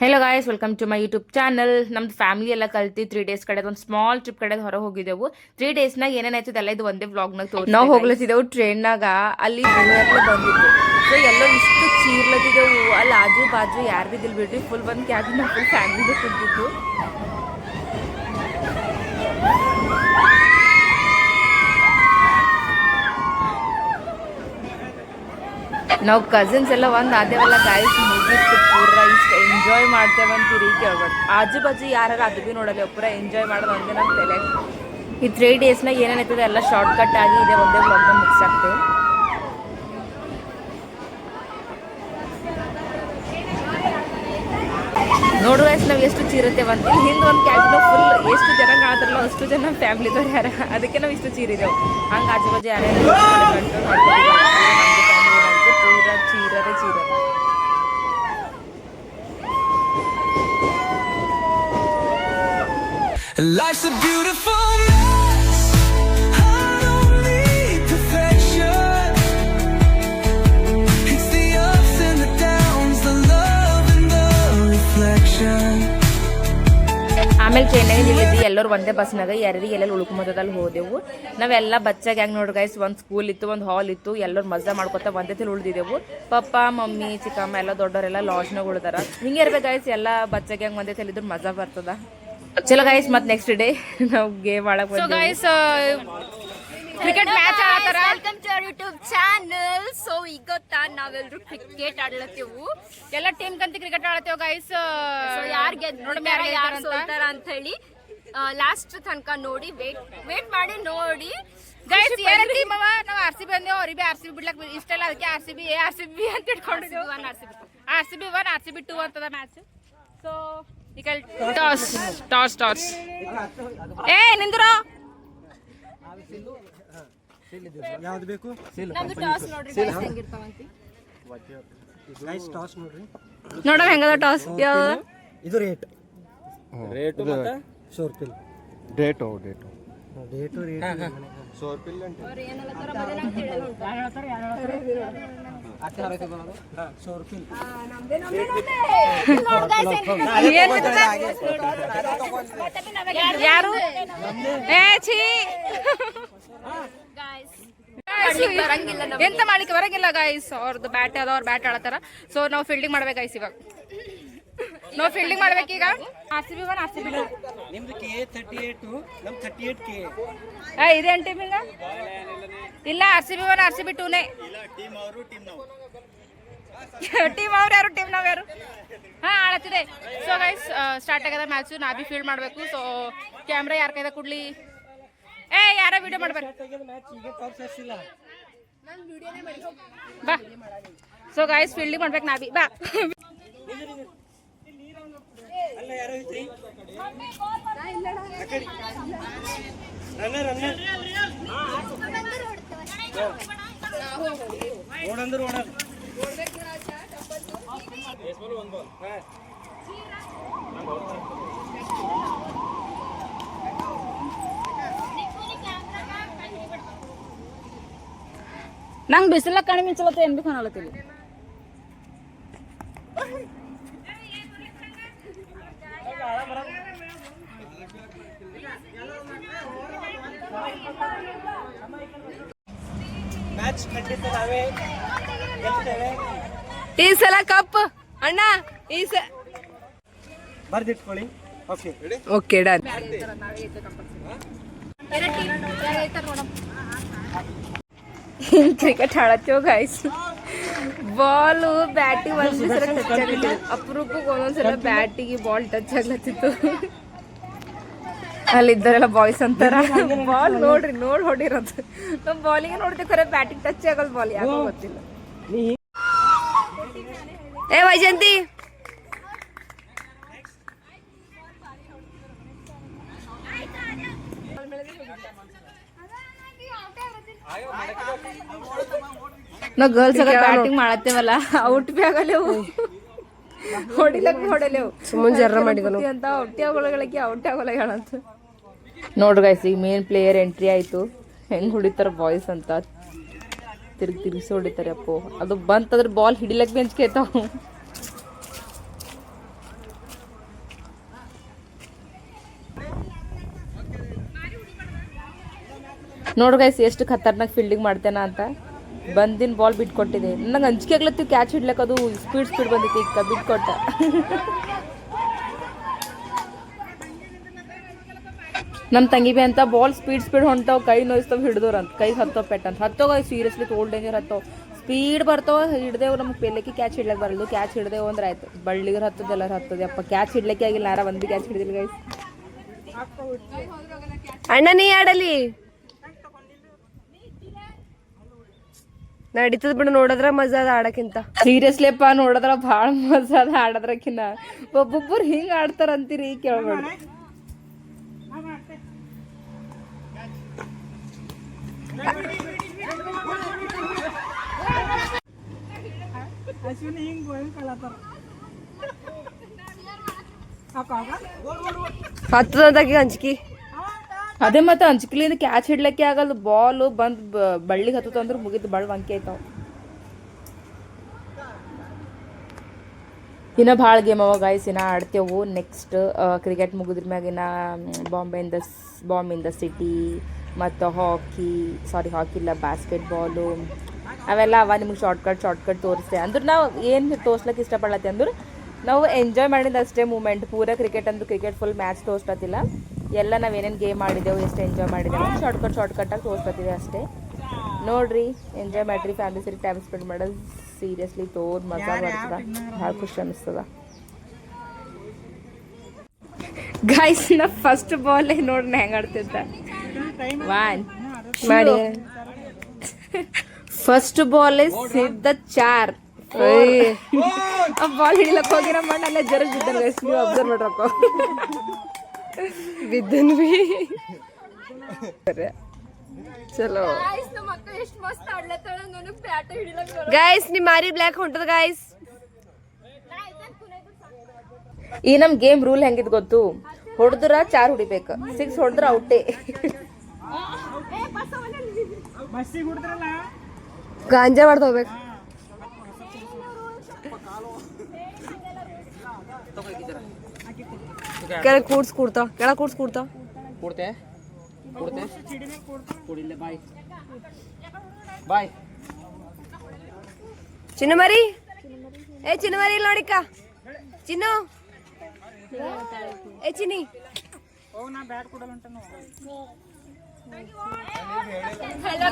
Hello guys welcome to my YouTube channel ನಮ್ದು family ಎಲ್ಲ ಕಲ್ತಿ ತ್ರೀ ಡೇಸ್ ಕಡೆ ಒಂದು ಸ್ಮಾಲ್ ಟ್ರಿಪ್ ಕಡೆ ಹೊರ ಹೋಗಿದ್ದೆವು. ತ್ರೀ ಡೇಸ್ನಾಗ ಏನೇನಾಯ್ತದ ಎಲ್ಲ ಇದು ಒಂದೇ ವ್ಲಾಗ್ನಾಗ ತೋರಿಸಿ ನಾವು ಹೋಗ್ಲತ್ತಿದ್ದೆವು ಟ್ರೈನ್ನಾಗ ಅಲ್ಲಿ ಬಂದಿದ್ದು ಸೊ ಎಲ್ಲರೂ ಇಷ್ಟು ಚೀರ್ಲತ್ತಿದ್ದೆವು. ಅಲ್ಲಿ ಆಜು ಬಾಜು ಯಾರು ಬಿದ್ದಿಲ್ಲ ಬಿಡ್ರಿ. ಫುಲ್ ಬಂದು ಕ್ಯಾಬಿನ ಫುಲ್ ಫ್ಯಾಮಿಲಿ ಕುಂತಿದ್ದು ನಾವು ಕಸಿನ್ಸ್ ಎಲ್ಲ ಒಂದು ಅದೇವಲ್ಲ ಗಾಯ್ಸ್ ಮುಗಿತ್ತು ಪೂರ ಇಷ್ಟ ಎಂಜಾಯ್ ಮಾಡ್ತೇವಂತೀರಿ ಕೇಳ್ಬೋದು ಆಜು ಬಾಜು ಯಾರು ಅದು ಭೀ ನೋಡಲ್ಲ, ಪೂರ ಎಂಜಾಯ್ ಮಾಡೋದು ಒಂದೇ ನಮ್ಮ ತಲೆ. ಈ ತ್ರೀ ಡೇಸ್ನಾಗ ಏನೇನೈತದೆ ಎಲ್ಲ ಶಾರ್ಟ್ ಕಟ್ ಆಗಿ ಇದೆ, ಒಂದೇ ಬ್ಲಾಗ್ ಮುಗಿಸಾಕ್ತೇವೆ ನೋಡುವ ನಾವು ಎಷ್ಟು ಚೀರತ್ತೇವೆ ಅಂತ. ಇಲ್ಲಿ ಹಿಂದೆ ಒಂದು ಕ್ಯಾಬಿನ ಫುಲ್ ಎಷ್ಟು ಜನ ಕಾಣ್ತಾರಲ್ಲ ಅಷ್ಟು ಜನ ಫ್ಯಾಮಿಲಿದವ್ರು ಯಾರ? ಅದಕ್ಕೆ ನಾವು ಇಷ್ಟು ಚೀರಿದೆವು. ಹಂಗೆ ಆಜು ಬಾಜು ಯಾರ್ಯಾರು ചീരര ചീരര Life's a beautiful night. ಆಮೇಲೆ ಟ್ರೈನಾಗ ಇಳಿದ್ವಿ ಎಲ್ಲರೂ ಒಂದೇ ಬಸ್ನಾಗ ಯಾರಿಗೆ ಎಲ್ಲೆಲ್ಲಿ ಉಳ್ಕೊಂಬದಲ್ಲಿ ಹೋದೆವು. ನಾವೆಲ್ಲ ಬಚ್ಚಾಗ ಹೆಂಗೆ ನೋಡ್ರಿ ಗೈಸ್ ಒಂದು ಸ್ಕೂಲ್ ಇತ್ತು ಒಂದು ಹಾಲ್ ಇತ್ತು ಎಲ್ಲರೂ ಮಜಾ ಮಾಡ್ಕೊತ ಒಂದೇ ತಿಳಿ ಉಳಿದಿದ್ದೆವು. ಪಪ್ಪ ಮಮ್ಮಿ ಚಿಕ್ಕಮ್ಮ ಎಲ್ಲ ದೊಡ್ಡವರೆಲ್ಲ ಲಾಡ್ಜ್ನಾಗ ಉಳ್ದಾರ. ಹಿಂಗೆ ಇರ್ಬೇಕು ಗೈಸ್ ಎಲ್ಲ ಬಚ್ಚಾಗ ಹೆಂಗೆ ಒಂದೇ ತಿಳಿದ್ರು ಮಜಾ ಬರ್ತದ. ಚಲೋ ಗೈಸ್ ಮತ್ತೆ ನೆಕ್ಸ್ಟ್ ಡೇ ನಾವು ಗೇಮ್ ಆಡಕ್ so guys cricket match ಆಡತಾರ welcome to our YouTube channel so ಈಗ ತಾ ನಾವೆಲ್ಲರೂ ಕ್ರಿಕೆಟ್ ಆಡ್ಲತ್ತೀವು. ಎಲ್ಲ ಟೀಮ್ ಕಂತ ಕ್ರಿಕೆಟ್ ಆಡತ್ತೇವ ಗೈಸ್ ಸೋ ಯಾರು ನೋಡಿ ಯಾರು ಸೋಲ್ತಾರ ಅಂತ ಹೇಳಿ ಲಾಸ್ಟ್ ತನಕ ನೋಡಿ ವೇಟ್ ವೇಟ್ ಮಾಡಿ ನೋಡಿ. ಗೈಸ್ ಏನ ಟೀಮ್ ಅವ? ನಾವು ಆರ್ ಸಿ ಬಿ ಅಂದೇವು ಅವ್ರಿಗೆ ಆರ್ ಸಿ ಬಿ ಬಿಡ್ಲಕ್ ಇಷ್ಟ ಇಲ್ಲ. ಅದಕ್ಕೆ R C B R C B ಅಂತ ಇಟ್ಕೊಂಡಿದ್ದೆವು one R C B R C B one R C B two ಅಂತದ ಮ್ಯಾಚ್ ಸೊ ಈಗ ಟಾಸ್ ಟಾಸ್ ಟಾಸ್ ಏ ನಿಂದ್ರು. ಯಾವ್ದು ಬೇಕು? ನಮ್ದು ಟಾಸ್ ನೋಡ್ರಿ guys ಹೆಂಗಿರ್ತಾವಂತಿ ಗೈಸ್ ಟಾಸ್ ನೋಡ್ರಿ. ನೋಡೋ ಹೆಂಗದ ಟಾಸ್ ಯಾವ್ದು? ಇದು ರೇಟ್ ರೇಟ್ ಸೋರ್ ಪಿಲ್ ಡೇಟು ಡೇಟು ಡೇಟು ರೇಟ್ ಸೋರ್ ಪಿಲ್ ಯಾರು ಏ ಛೀ. ಬರಂಗಿಲ್ಲ. ಎಂತ ಮಾಡ್ಲಿಕ್ಕೆ ಬರಂಗಿಲ್ಲ ಗೈಸ್ ಅವ್ರದ್ದು ಬ್ಯಾಟ್ ಅದ ಅವ್ರ ಬ್ಯಾಟ್ ಆಡತಾರ. ಸೊ ನಾವು ಫೀಲ್ಡಿಂಗ್ ಮಾಡ್ಬೇಕು ಗಾಯ್ಸ್ ಇವಾಗ. ನಾವು fielding ಮಾಡ್ಬೇಕೀಗ R C B one R C B ನಿಮ್ದು ಕೆ ತರ್ಟಿ ಏಟು ನಮ್ ತರ್ಟಿ ಏಟ್ ಕೆ ಇದೇನ್ ಟೀಮ್ ಈಗ? ಇಲ್ಲ R C B one R C B ಟೂನೇ team ಅವ್ರು ಯಾರು ಟೀಮ್ ನಾವ್ ಯಾರು? ಹಾ ಆಡತ್ತಿದೆ ಸೊ ಗೈಸ್ ಸ್ಟಾರ್ಟ್ ಆಗ್ಯದ ಮ್ಯಾಚು ನಾ ಬಿ ಫೀಲ್ಡ್ ಮಾಡ್ಬೇಕು. ಸೊ ಕ್ಯಾಮ್ರಾ ಯಾರ ಕೈದ ಕೊಡ್ಲಿ? ಏ ಯಾರ ವಿಡಿಯೋ ಮಾಡ್ಬೇಕು ಮ್ಯಾಚ್ ಈಗ ಟಾಪ್ ಸೇರ್ಸಿಲ್ಲ ಬಾ ಸೊ ಗೈಸ್ ಫೀಲ್ಡಿಂಗ್ ಮಾಡ್ಬೇಕು ನಾ ಬಿ ಬಾ ಅಲ್ಲ ಯಾರೋ ಐತ್ರಿ ರನ್ನರ್ ರನ್ನರ್ ಓಡಂದ್ರ ನಂಗೆ ಬಿಸಿಲ ಕಣ್ಣು ಮಿಂಚಲತ್ತ ಏನ್ ಬಿ ಕಾಣಲತ್ತೀವಿ ಈ ಸಲ ಕಪ್. ಅಣ್ಣ ಈ ಸಲ ಬರ್ದಿಟ್ಕೊಳ್ಳಿ. ಓಕೆ ಓಕೆ ಡನ್ ಕ್ರಿಕೆಟ್ ಆಡತ್ತೇವ ಗೈಸ್ ಬಾಲು ಬ್ಯಾಟಿಗೆ ಒಂದ್ ಸಲ ಟಚ್ ಆಗತ್ತಿತ್ತು ಅಪರೂಪಕ್ಕೆ ಒಂದೊಂದ್ಸಲ ಬ್ಯಾಟಿಗೆ ಬಾಲ್ ಟಚ್ ಆಗ್ಲತ್ತಿತ್ತು ಅಲ್ಲಿದ್ದರೆಲ್ಲ ಬಾಯ್ಸ್ ಅಂತಾರ ಬಾಲ್ ನೋಡ್ರಿ ನೋಡ್ ಹೊಡಿರೋದು ನಮ್ ಬಾಲಿಗೆ ನೋಡ್ತೀವಿ ಖರೆ ಬ್ಯಾಟಿಗೆ ಟಚ್ ಆಗಲ್ಲ ಬಾಲ್ ಯಾಕೋ ಗೊತ್ತಿಲ್ಲ ಏ ವೈಜಂತಿ ನಾವು ಗರ್ಲ್ಸ್ ಆಗ ಬ್ಯಾಟಿಂಗ್ ಮಾಡತ್ತೇವಲ್ಲ ಔಟ್ ಬಿ ಆಗಲೇವು ಹೊಡಿಲಕ್ ಹೊಡಲೇವು ಸುಮ್ಮನೆ ಜರ್ರ ಮಾಡಿದನು. ಅಂತ ಔಟಿ ಆಗೋಳಗಳಿಗೆ ಔಟ್ ಆಗೋಳಗಳ ಅಂತ. ನೋಡ್ರಿ ಗೈಸ್ ಈಗ ಮೇನ್ ಪ್ಲೇಯರ್ ಎಂಟ್ರಿ ಆಯ್ತು. ಹೆಂಗ್ ಹೊಡಿತಾರ ಬಾಯ್ಸ್ ಅಂತ. ತಿರ್ಗಿ ತಿರ್ಗಿಸಿ ಹೊಡಿತಾರೆ ಅಪ್ಪು. ಅದು ಬಂತಂದ್ರೆ ಬಾಲ್ ಹಿಡಿಲಕ್ ಬೆಂಚ್ಕೇತಾವ ನೋಡು ಗೈಸ್ ಎಷ್ಟು ಖತರ್ನಾಕ್ ಫೀಲ್ಡಿಂಗ್ ಮಾಡ್ತೇನ ಅಂತ. ಬಂದಿನ ಬಾಲ್ ಬಿಟ್ಕೊಟ್ಟಿದೆ. ನಂಗೆ ಅಂಜಿಕೆ ಆಗ್ಲತ್ತಿ ಕ್ಯಾಚ್ ಹಿಡ್ಲಕ್ಕೆ ಅದು ಸ್ಪೀಡ್ ಸ್ಪೀಡ್ ಬಂದಿತ್ತು ಈಗ ಬಿಟ್ಕೊಟ್ಟ ನಮ್ಮ ತಂಗಿ ಬಿ ಅಂತ ಬಾಲ್ ಸ್ಪೀಡ್ ಸ್ಪೀಡ್ ಹೊಂಟಾವ್, ಕೈ ನೋಯಿಸ್ತಾವ್ ಹಿಡ್ದವ್ರ ಅಂತ. ಕೈ ಹತ್ತೋ ಪೆಟ್ ಅಂತ. ಹತ್ತೋಗ ಸೀರಿಯಸ್ಲಿ ತೋಲ್ ಡೇಂಜರ್ ಹತ್ತೋ. ಸ್ಪೀಡ್ ಬರ್ತಾವ ಹಿಡ್ದೇವು, ನಮ್ಗೆ ಪೆಲ್ಲಕ್ಕೆ ಕ್ಯಾಚ್ ಹಿಡ್ಲಕ್ಕೆ ಬರಲ್ಲ ಕ್ಯಾಚ್ ಹಿಡ್ದೇವು ಅಂದ್ರೆ ಆಯ್ತು. ಬಳ್ಳಿಗರ್ ಹತ್ತದ, ಎಲ್ಲರೂ ಹತ್ತದ. ಅಪ್ಪ ಕ್ಯಾಚ್ ಹಿಡ್ಲಿಕ್ಕೆ ಆಗಿಲ್ಲ, ಯಾರ ಒಂದು ಕ್ಯಾಚ್ ಹಿಡಿದಿಲ್ಲ ಗೈಸ್ ಅಣ್ಣ, ನೀ ಆಡಲಿ ನಡೀತದ ಬಿಡು ನೋಡಿದ್ರ ಮಜಾ ಅದ ಆಡಕ್ಕಿಂತ. ಸೀರಿಯಸ್ಲಿ ಅಪ್ಪ ನೋಡಿದ್ರ ಭಾಳ ಮಜಾ ಅದ ಆಡೋದ್ರಕಿನ್ನ. ಒಬ್ಬೊಬ್ಬರು ಹಿಂಗೆ ಆಡ್ತಾರ ಅಂತೀರಿ ಕೇಳ್ಬೇಡ ಅಶ್ವಿನಿ ಹಿಂಗ್ ಹಂಚ್ಕಿ ಅದೇ ಮತ್ತೆ ಅಂಜಿಕ್ಲಿಂದ ಕ್ಯಾಚ್ ಹಿಡ್ಲಿಕ್ಕೆ ಆಗಲ್ಲ. ಬಾಲ್ ಬಂದ್ ಬಳ್ಳಿಗೆ ಹತ್ತತ ಅಂದ್ರೆ ಮುಗಿದು ಬಳ್ಳ ಆಯ್ತಾವ ಇನ್ನ ಭಾಳ ಗೇಮ್ ಅವಾಗ ಗಾಯ್ಸ್ ಇನ್ನ ಆಡ್ತೇವು. ನೆಕ್ಸ್ಟ್ ಕ್ರಿಕೆಟ್ ಮುಗಿದ್ರ ಇನ್ನ bomb in the bomb in the city ಮತ್ತು ಹಾಕಿ ಸಾರಿ ಹಾಕಿ ಇಲ್ಲ ಬಾಸ್ಕೆಟ್ಬಾಲು ಅವೆಲ್ಲ ಅವ ನಿಮ್ಗೆ ಶಾರ್ಟ್ಕಟ್ ಶಾರ್ಟ್ಕಟ್ ತೋರಿಸ್ತೆ ಅಂದ್ರೆ ನಾವು ಏನು ತೋರ್ಸ್ಲಕ್ಕೆ ಇಷ್ಟಪಡತ್ತೆ ಅಂದ್ರೆ, ನಾವು ಎಂಜಾಯ್ ಮಾಡಿದ ಅಷ್ಟೇ ಮೂಮೆಂಟ್ ಪೂರ ಕ್ರಿಕೆಟ್ ಅಂದ್ರೆ ಕ್ರಿಕೆಟ್ ಫುಲ್ ಮ್ಯಾಚ್ ತೋರ್ಸ್ಲತ್ತಿಲ್ಲ. ಎಲ್ಲ ನಾವು ಏನೇನು ಗೇಮ್ ಮಾಡಿದ್ದೆವು ಎಷ್ಟು ಎಂಜಾಯ್ ಮಾಡಿದೆವು ಶಾರ್ಟ್ಕಟ್ ಶಾರ್ಟ್ಕಟ್ಟಾಗಿ ತೋರ್ಸ್ಲತ್ತಿದೆ ಅಷ್ಟೇ. ನೋಡ್ರಿ ಎಂಜಾಯ್ ಮಾಡ್ರಿ ಫ್ಯಾಮಿಲಿ ಸರಿ ಟೈಮ್ ಸ್ಪೆಂಡ್ ಮಾಡೋದು ಸೀರಿಯಸ್ಲಿ ತೋರ್ ಮಜಾ ಬರ್ತದ ಭಾಳ ಖುಷಿ ಅನಿಸ್ತದ. ಗಾಯ್ಸ್ ನಾ ಫಸ್ಟ್ ಬಾಲ್ ನೋಡ್ರಿ ಹೆಂಗೆ ಆಡ್ತಿದ್ದ? ವಾನ್ ಮಾಡಿ. ಫಸ್ಟ್ ಬಾಲ್ ಸಿದ್ಧ ಚಾರ್. ಬಾಲ್ ಹಿಡಿಲಕ್ಕೆ ಹೋಗಿರೋ ಮಣ್ಣಲ್ಲೇ guys. ನೀವು ಅಬ್ಸರ್ವ್ ಮಾಡ್ರಪ್ಪ. ಬಿದ್ದನ್ ಬಿ. ಚಲೋ. ಗಾಯ್ಸ್ ನಿಮ್ ಮಾರಿ ಬ್ಲ್ಯಾಕ್ ಹೊಂಟದ ಗಾಯಸ್ ಈ ನಮ್ ಗೇಮ್ ರೂಲ್ ಹೆಂಗಿದ್ ಗೊತ್ತು? ಹೊಡೆದ್ರ ಚಾರ್ ಹೊಡಿಬೇಕು. ಸಿಕ್ಸ್ ಹೊಡೆದ್ರ ಔಟೇ ಗಾಂಜಾ ಮಾಡ್ದ ಹೋಗ್ಬೇಕು. ಕೆಳಗ್ ಕೂಡ್ಸ್ ಕೂಡ್ತಾ ಕೆಳಗೆ ಕೂಡ್ಸ್ ಕೂಡ್ತಾ ಕೂಡ್ತೆ? ಕೂಡ್ತೆ? ಕೂಡಿಲ್ಲ ಬಾಯ್. ಬಾಯ್. ಚಿನ್ನು ಮರಿ? ಏ ಚಿನ್ನು ಮರಿ ಇಲ್ಲಿ ನೋಡಿಕ್ಕ. ಚಿನ್ನು? ಏ ಚಿನ್ನಿ. ಹಲೋ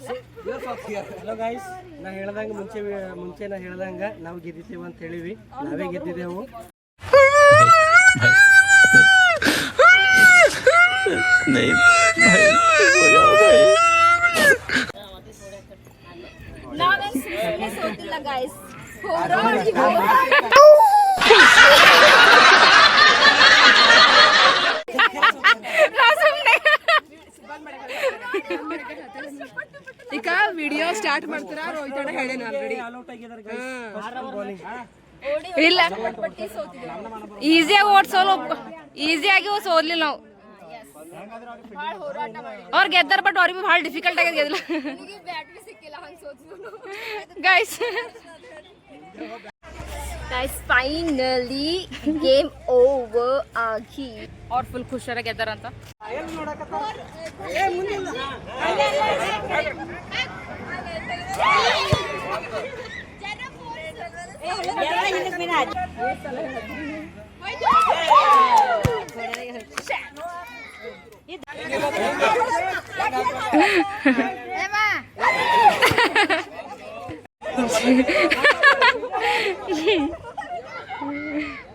ಹಲೋ ಗಾಯ್ಸ್ ನಾ ಹೇಳ್ದಂಗ ಮುಂಚೆ ಮುಂಚೆ ನಾ ಹೇಳ್ದಂಗ ನಾವು ಗೆದ್ದಿದ್ದೇವೆ ಅಂತ ಹೇಳಿವಿ ನಾವೇ ಗೆದ್ದಿದ್ದೆವು. ನಾವೇನ್ ಸೋತಿಲ್ಲ ಗಾಯ್ಸ್ ಹೋರಾಡಿ. ಸ್ಟಾರ್ಟ್ ಮಾಡ್ತೀರಾ? ರೋಹಿತ್ ಹೇಳೇನ ಆಲ್ರೆಡಿ ಔಟ್ ಆಗಿದ್ದಾರೆ ಗಾಯ್ಸ್ ಬೌಲಿಂಗ್ ಇಲ್ಲ. ಈಸಿಯಾಗಿ ಓಡ್ಸೋಲ್ಲ ಈಸಿಯಾಗಿ ಸೋಲಿಲ್ಲ ನಾವು. ಅವ್ರು ಗೆದ್ದಾರ ಬಟ್ ಅವ್ರಿಗೆ ಭಾಳ ಡಿಫಿಕಲ್ಟ್ ಆಗಿ ಗೆದ್ದಿಲ್ಲ bat guys guys finally game over ಆಗಿ ಅವ್ರು ಫುಲ್ ಖುಷಿಯಾಗಿ ಗೆದ್ದಾರಂತ. 来哈来哈！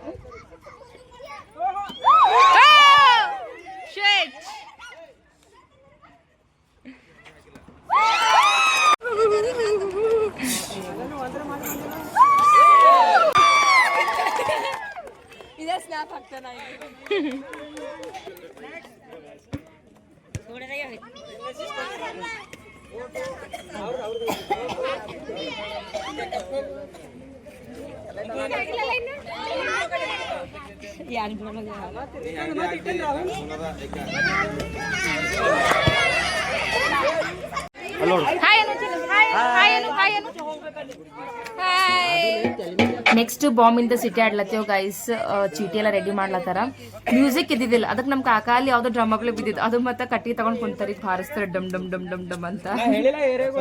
इधर स्नैप हकता ना थोड़ा यार हेलो हाय ನೆಕ್ಸ್ಟ್ ಬಾಂಬ್ ಇಂದ ಸಿಟಿ ಆಡ್ಲತ್ತೇವ್ ಗೈಸ್ ಚೀಟಿ ಎಲ್ಲ ರೆಡಿ ಮಾಡ್ಲತ್ತಾರ ಮ್ಯೂಸಿಕ್ ಇದ್ದಿದ್ದಿಲ್ಲ ಅದಕ್ಕೆ ನಮ್ ಕಾಕ ಅಲ್ಲಿ ಯಾವ್ದೋ ಡ್ರಮ್ ಅಪ್ಲೆ ಬಿದ್ದಿದ್ದು ಅದು ಮತ್ತೆ ಕಟ್ಟಿ ತಗೊಂಡ್ ಕುಂತಾರ ಈಗ ಹಾರಿಸ್ತಾರೆ ಡಮ್ ಡಮ್ ಡಮ್ ಡಮ್ ಡಮ್ ಅಂತ ಹೇಳಿಲ್ಲ ಏರಿಯಾಗೂ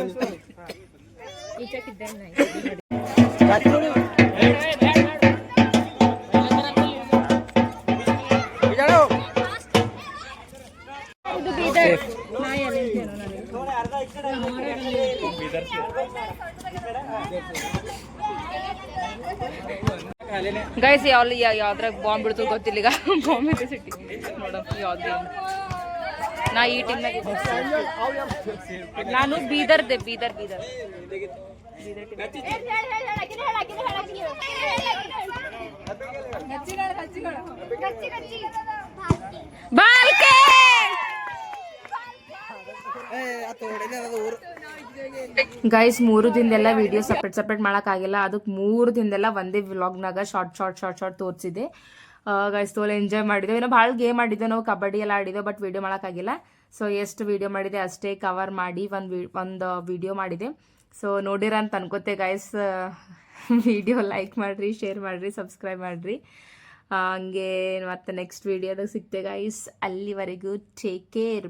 ಗೈಸ್ ಯಾವ ಯಾವ್ದ್ರಾಗ ಬಾಂಬ್ ಬಿಡ್ತು ಗೊತ್ತಿಲ್ಲ ಈಗ ಬಾಂಬ್ ಇದೆ ಸಿಟಿ ನೋಡ ಯಾವ್ದು ನಾ ಈ ಟೀಮ್ನಾಗ ನಾನು ಬೀದರ್ದೆ ಬೀದರ್ ಬೀದರ್ ಬಾಲ್ಕೆ ಗೈಸ್ ಮೂರು ದಿನದೆಲ್ಲ ವಿಡಿಯೋ ಸಪ್ರೇಟ್ ಸಪ್ರೇಟ್ ಮಾಡೋಕ್ಕಾಗಿಲ್ಲ ಅದಕ್ಕೆ ಮೂರು ದಿನದೆಲ್ಲ ಒಂದೇ ವ್ಲಾಗ್ನಾಗ ಶಾರ್ಟ್ ಶಾರ್ಟ್ ಶಾರ್ಟ್ ಶಾರ್ಟ್ ತೋರಿಸಿದೆ. ಗೈಸ್ ತೋಲ್ ಎಂಜಾಯ್ ಮಾಡಿದ್ದೇವೆ. ಏನೋ ಭಾಳ ಗೇಮ್ ಆಡಿದ್ದೇವೆ. ನಾವು ಕಬಡ್ಡಿ ಎಲ್ಲ ಆಡಿದ್ದೇವೆ ಬಟ್ ವಿಡಿಯೋ ಮಾಡೋಕ್ಕಾಗಿಲ್ಲ ಸೊ ಎಷ್ಟು ವಿಡಿಯೋ ಮಾಡಿದೆ ಅಷ್ಟೇ ಕವರ್ ಮಾಡಿ ಒಂದು ಒಂದು ವಿಡಿಯೋ ಮಾಡಿದೆ. ಸೊ ನೋಡಿರ ಅಂತ ಅನ್ಕೋತೆ ಗೈಸ್ ವಿಡಿಯೋ ಲೈಕ್ ಮಾಡಿರಿ ಶೇರ್ ಮಾಡಿರಿ ಸಬ್ಸ್ಕ್ರೈಬ್ ಮಾಡಿರಿ. ಹಂಗೆ ಮತ್ತೆ ನೆಕ್ಸ್ಟ್ ವಿಡಿಯೋದಾಗ ಸಿಗ್ತೆ ಗೈಸ್ ಅಲ್ಲಿವರೆಗೂ ಟೇಕ್ ಕೇರ್